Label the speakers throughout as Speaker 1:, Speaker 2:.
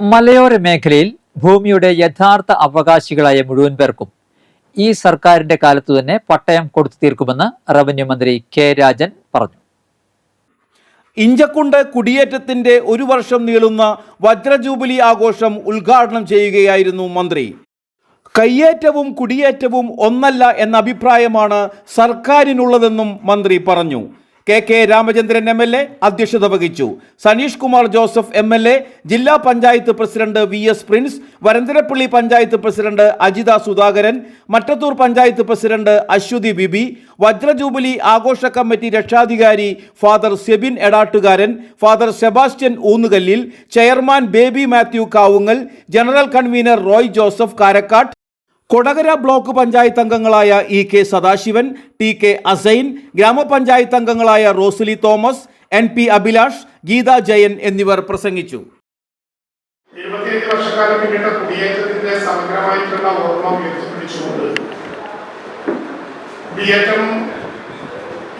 Speaker 1: മലയോര മേഖലയിൽ ഭൂമിയുടെ യഥാർത്ഥ അവകാശികളായ മുഴുവൻ പേർക്കും ഈ സർക്കാരിന്റെ കാലത്തു തന്നെ പട്ടയം കൊടുത്തു തീർക്കുമെന്ന് റവന്യൂ മന്ത്രി കെ രാജൻ പറഞ്ഞു.
Speaker 2: ഇഞ്ചക്കുണ്ട് കുടിയേറ്റത്തിന്റെ ഒരു വർഷം നീളുന്ന വജ്രജൂബിലി ആഘോഷം ഉദ്ഘാടനം ചെയ്യുകയായിരുന്നു മന്ത്രി. കയ്യേറ്റവും കുടിയേറ്റവും ഒന്നല്ല എന്ന അഭിപ്രായമാണ് സർക്കാരിനുള്ളതെന്നും മന്ത്രി പറഞ്ഞു. K K Ramachandran M L A അധ്യക്ഷത വഹിച്ചു. Saneesh Kumar Joseph M L A ജില്ലാ panchayat president V S Prince Varantharappilly panchayat president Ajitha Sudhakaran Mattathur panchayat president Aswathi Bibi വജ്രജൂബിലി ആഘോഷ കമ്മിറ്റി രക്ഷാധികാരി father Sebin Edattukaran father Sebastian ഊന്നുകല്ലിൽ chairman Baby Mathew Kavungal general convener Roy Joseph Karakkattu Kodakara block panchayat അംഗങ്ങളായ E K Sadasivan T K Asain ഗ്രാമപഞ്ചായത്ത് അംഗങ്ങളായ Rosily Thomas N P Abhilash Geetha Jayan എന്നിവർ പ്രസംഗിച്ചു.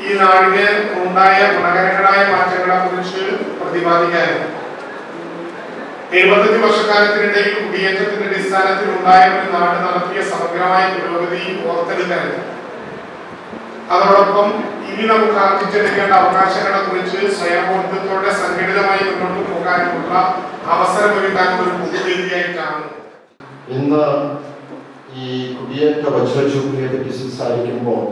Speaker 3: ഈ നാടിന് ഉണ്ടായ ഗുണകരങ്ങളായ മാറ്റങ്ങളെ കുറിച്ച് പ്രതിപാദിക്കാനും എഴുപത്തഞ്ച് വർഷക്കാലത്തിനിടയിൽ കുടിയേറ്റത്തിന്റെ അടിസ്ഥാനത്തിൽ ഉണ്ടായ ഒരു നാട് നടത്തിയ സമഗ്രമായ പുരോഗതി ഓർത്തെടുക്കാനും അതോടൊപ്പം ഇനി നമുക്ക് ആർജിച്ചെടുക്കേണ്ട അവകാശങ്ങളെ കുറിച്ച് സ്വയംബോധത്തോടെ സംഘടിതമായി മുന്നോട്ട് പോകാനുമുള്ള അവസരമൊരുക്കാനുള്ള ഒരു പൊതുവേദിയായിട്ടാണ്
Speaker 4: ഇന്ന് ഈ കുടിയേറ്റ വജ്രജൂബിലിയെ പറ്റി സംസാരിക്കുമ്പോൾ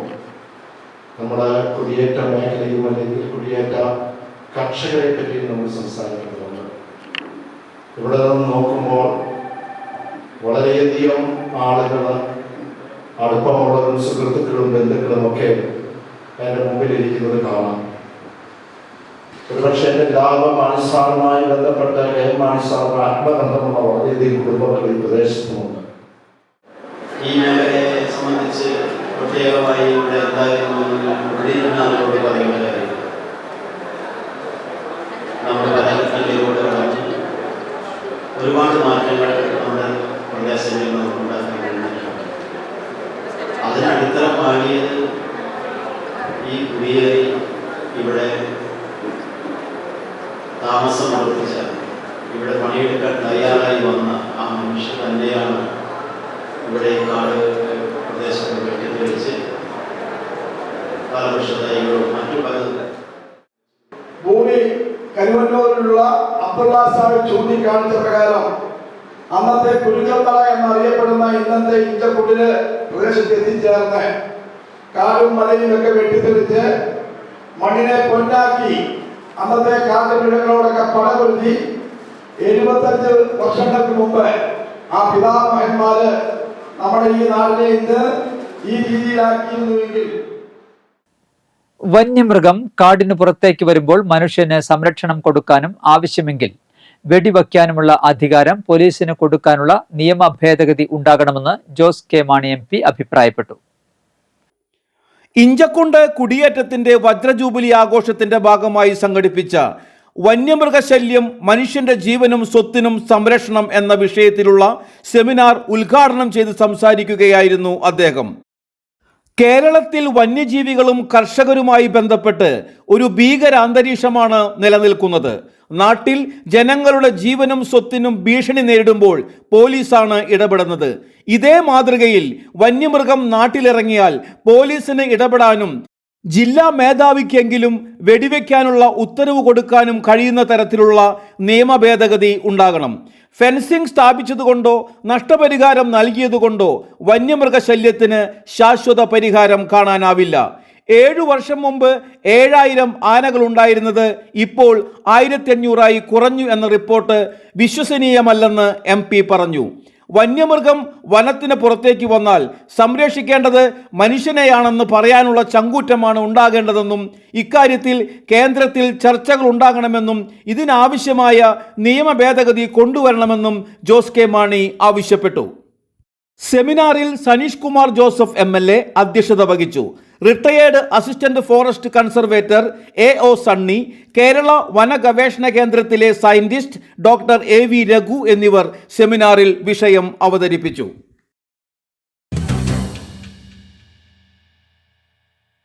Speaker 4: നമ്മുടെ കുടിയേറ്റ മേഖലയും അല്ലെങ്കിൽ കുടിയേറ്റ കർഷകരെ പറ്റിയും നമ്മൾ സംസാരിക്കുന്നുണ്ട് ഇവിടെ നിന്ന് നോക്കുമ്പോൾ വളരെയധികം ആളുകൾ അടുപ്പമുള്ളവരും സുഹൃത്തുക്കളും ബന്ധുക്കളും ഒക്കെ എന്റെ മുമ്പിലിരിക്കുന്നത് കാണാം. ഒരുപക്ഷെ എന്റെ ഗ്രാമ മാനുസാറുമായി ബന്ധപ്പെട്ട എം മാനുസാറുടെ ആത്മബന്ധമുള്ള വളരെയധികം കുടുംബങ്ങൾ ഈ പ്രദേശത്തുമുണ്ട്.
Speaker 5: ഈ മേഖലയെ സംബന്ധിച്ച് പ്രത്യേകമായി ഇവിടെ എന്തായിരുന്നു? ഇവിടെ ഒരുപാട് മാറ്റങ്ങൾ നമ്മുടെ പ്രദേശങ്ങളിൽ നമുക്ക് ഉണ്ടാക്കാൻ കഴിഞ്ഞിട്ടുണ്ട് അതിന് പാടിയത് ഈ കുടിയേറി ഇവിടെ താമസം ഉറപ്പിച്ച ഇവിടെ പണിയെടുക്കാൻ തയ്യാറായി വന്ന ആ മനുഷ്യർ തന്നെയാണ് ഇവിടെ കാട് പ്രദേശത്ത് കെട്ടിത്തെളിച്ച് കാലവൃക്ഷ തൈകളും മറ്റു പലതും
Speaker 6: ഭൂമി കരുവന്നൂരിലുള്ള അബ്ദുള്ള സാഹിബ് ചൂണ്ടിക്കാണിച്ച പ്രകാരം അന്നത്തെ കുരുക്കത്തള എന്നറിയപ്പെടുന്ന ഇന്നത്തെ ഇഞ്ചക്കുട്ടിൽ പ്രദേശത്ത് എത്തിച്ചേർന്ന് കാടും മലയും ഒക്കെ വെട്ടിത്തെളിച്ച് മണ്ണിനെ പൊന്നാക്കി അന്നത്തെ കാട്ടുമൃഗങ്ങളോടൊക്കെ പടകൊരുത്തി എഴുപത്തഞ്ച് വർഷങ്ങൾക്ക് മുമ്പ് ആ പിതാമഹന്മാര് നമ്മുടെ ഈ നാടിനെ ഇന്ന് ഈ രീതിയിലാക്കിയിരുന്നുവെങ്കിൽ
Speaker 1: വന്യമൃഗം കാടിന് പുറത്തേക്ക് വരുമ്പോൾ മനുഷ്യന് സംരക്ഷണം കൊടുക്കാനും ആവശ്യമെങ്കിൽ വെടിവയ്ക്കാനുമുള്ള അധികാരം പോലീസിന് കൊടുക്കാനുള്ള നിയമ ഭേദഗതി ഉണ്ടാകണമെന്ന് ജോസ് കെ മാണി എം അഭിപ്രായപ്പെട്ടു.
Speaker 2: ഇഞ്ചക്കുണ്ട് കുടിയേറ്റത്തിന്റെ വജ്രജൂബിലി ആഘോഷത്തിന്റെ ഭാഗമായി സംഘടിപ്പിച്ച വന്യമൃഗശല്യം മനുഷ്യന്റെ ജീവനും സ്വത്തിനും സംരക്ഷണം എന്ന വിഷയത്തിലുള്ള സെമിനാർ ഉദ്ഘാടനം ചെയ്ത് സംസാരിക്കുകയായിരുന്നു അദ്ദേഹം. കേരളത്തിൽ വന്യജീവികളും കർഷകരുമായി ബന്ധപ്പെട്ട് ഒരു ഭീകര അന്തരീക്ഷമാണ് നിലനിൽക്കുന്നത്. നാട്ടിൽ ജനങ്ങളുടെ ജീവനും സ്വത്തിനും ഭീഷണി നേരിടുമ്പോൾ പോലീസാണ് ഇടപെടുന്നത്. ഇതേ മാതൃകയിൽ വന്യമൃഗം നാട്ടിലിറങ്ങിയാൽ പോലീസിന് ഇടപെടാനും ജില്ലാ മേധാവിക്കെങ്കിലും വെടിവെക്കാനുള്ള ഉത്തരവ് കൊടുക്കാനും കഴിയുന്ന തരത്തിലുള്ള നിയമ ഭേദഗതി ഉണ്ടാകണം. ഫെൻസിംഗ് സ്ഥാപിച്ചതുകൊണ്ടോ നഷ്ടപരിഹാരം നൽകിയതുകൊണ്ടോ വന്യമൃഗശല്യത്തിന് ശാശ്വത പരിഹാരം കാണാനാവില്ല. ഏഴു വർഷം മുമ്പ് ഏഴായിരം ആനകൾ ഉണ്ടായിരുന്നത് ഇപ്പോൾ ആയിരത്തി അഞ്ഞൂറായി കുറഞ്ഞു എന്ന റിപ്പോർട്ട് വിശ്വസനീയമല്ലെന്ന് എം പറഞ്ഞു. വന്യമൃഗം വനത്തിന് പുറത്തേക്ക് വന്നാൽ സംരക്ഷിക്കേണ്ടത് മനുഷ്യനെയാണെന്ന് പറയാനുള്ള ചങ്കൂറ്റമാണ് ഉണ്ടാകേണ്ടതെന്നും ഇക്കാര്യത്തിൽ കേന്ദ്രത്തിൽ ചർച്ചകൾ ഉണ്ടാകണമെന്നും ഇതിനാവശ്യമായ നിയമ ഭേദഗതി കൊണ്ടുവരണമെന്നും ജോസ് കെ മാണി ആവശ്യപ്പെട്ടു. സെമിനാറിൽ സനീഷ് കുമാർ ജോസഫ് എം അധ്യക്ഷത വഹിച്ചു. Retired assistant forest conservator A O Sunny Kerala വനഗവേഷണ കേന്ദ്രത്തിലെ scientist doctor A V Raghu എന്നിവർ സെമിനാറിൽ വിഷയം അവതരിപ്പിച്ചു.